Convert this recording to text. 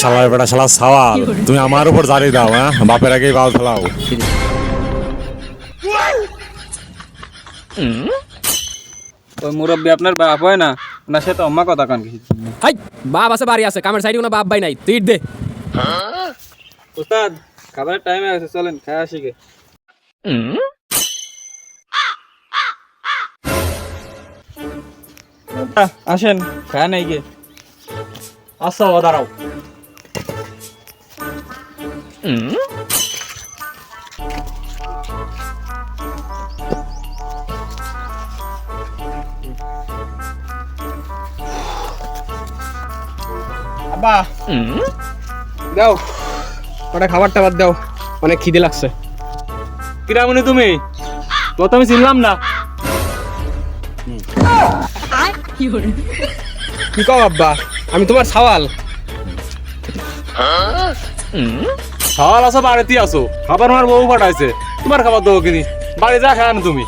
শালার বেটা শালা সাওয়াল তুমি আমার উপর জারি দাও হ্যাঁ? বাপের আগেই বাল ফেলাও। ওই মুরব্বী আপনার বাপ হয় না? না সে তো অম্মা কথা কান কিছু। হাই বাপ আছে বাড়ি আছে কামের সাইডে কোনো বাপ ভাই নাই তুই দে। উস্তাদ খাবারের টাইম হয়ে গেছে চলেন খাই আসি গে। আসেন, খায় নাই গে। আচ্ছা দাঁড়াও। দাও। ওটা খাবার টাবার দাও। অনেক খিদে লাগছে। কিরামনি তুমি? তো আমি চিনলাম না। কি কও আব্বা? আমি তোমার সওয়াল। সওয়াল আছো বাড়িতে আছো। খাবার আমার বউ পাঠাইছে। তোমার খাবার দেবো কিনি। বাড়ি যা, খায় তুমি।